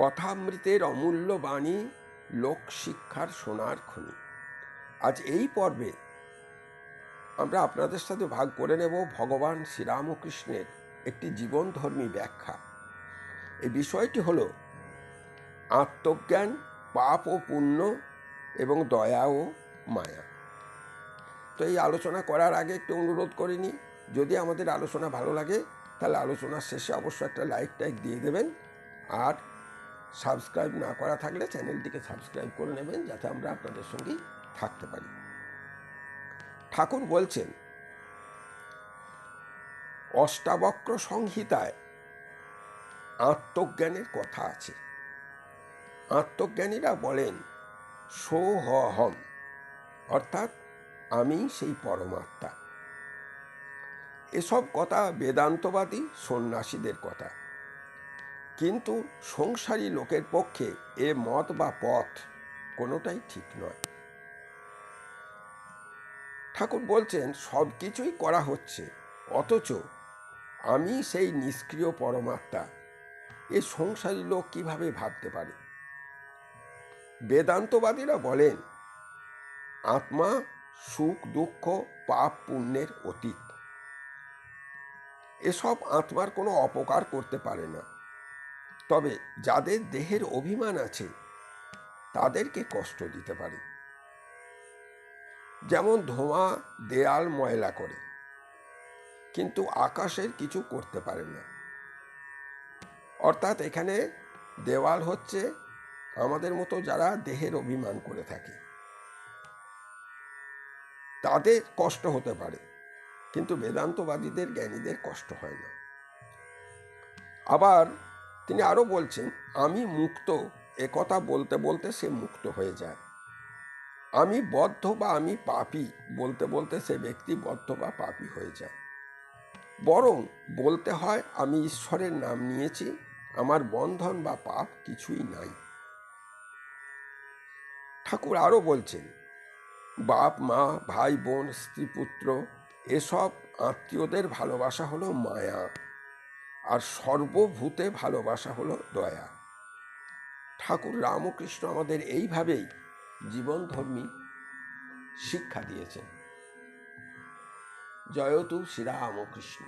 কথামৃতের অমূল্য বাণী লোক শিক্ষার সোনার খনি। আজ এই পর্বে আমরা আপনাদের সাথে ভাগ করে নেব ভগবান শ্রীরামকৃষ্ণের একটি জীবনধর্মী ব্যাখ্যা। এই বিষয়টি হল আত্মজ্ঞান, পাপ ও পুণ্য এবং দয়া ও মায়া। তো এই আলোচনা করার আগে একটু অনুরোধ করিনি। যদি আমাদের আলোচনা ভালো লাগে, তাহলে আলোচনার শেষে অবশ্যই একটা লাইক টাইক দিয়ে দেবেন। আর সাবস্ক্রাইব না করা থাকলে চ্যানেলটিকে সাবস্ক্রাইব করে নেবেন যাতে আমরা আপনাদের সঙ্গেই থাকতে পারি। ঠাকুর বলছেন, অষ্টাবক্র সংহিতায় আত্মজ্ঞানের কথা আছে। আত্মজ্ঞানীরা বলেন সোহম অর্থাৎ আমি সেই পরমাত্মা। এসব কথা বেদান্তবাদী সন্ন্যাসীদের কথা। কিন্তু সংসারী লোকের পক্ষে এ মত বা পথ কোনোটাই ঠিক নয়। ঠাকুর বলছেন, সব কিছুই করা হচ্ছে, অথচ আমি সেই নিষ্ক্রিয় পরমাত্মা, এ সংসারী লোক কীভাবে ভাবতে পারে? বেদান্তবাদীরা বলেন, আত্মা সুখ, দুঃখ, পাপ, পুণ্যের অতীত। এসব আত্মার কোনো অপকার করতে পারে না। তবে যাদের দেহের অভিমান আছে, তাদেরকে কষ্ট দিতে পারে। যেমন ধোঁয়া, দেয়াল ময়লা করে। কিন্তু আকাশের কিছু করতে পারে না। অর্থাৎ এখানে দেওয়াল হচ্ছে আমাদের মতো যারা দেহের অভিমান করে থাকে। তাদের কষ্ট হতে পারে, কিন্তু বেদান্তবাদীদের জ্ঞানীদের কষ্ট হয় না। আবার তিনি আরও বলছেন, আমি মুক্ত একথা বলতে বলতে সে মুক্ত হয়ে যায়। আমি বদ্ধ বা আমি পাপি বলতে বলতে সে ব্যক্তি বদ্ধ বা পাপি হয়ে যায়। বরং বলতে হয়, আমি ঈশ্বরের নাম নিয়েছি, আমার বন্ধন বা পাপ কিছুই নাই। ঠাকুর আরও বলছেন, বাপ, মা, ভাই, বোন, স্ত্রী, পুত্র, এসব আত্মীয়দের ভালোবাসা হলো মায়া। আর সর্বভূতে ভালোবাসা হলো দয়া। ঠাকুর রামকৃষ্ণ আমাদের এইভাবেই জীবনধর্মী শিক্ষা দিয়েছেন। জয়তু শ্রীরামকৃষ্ণ।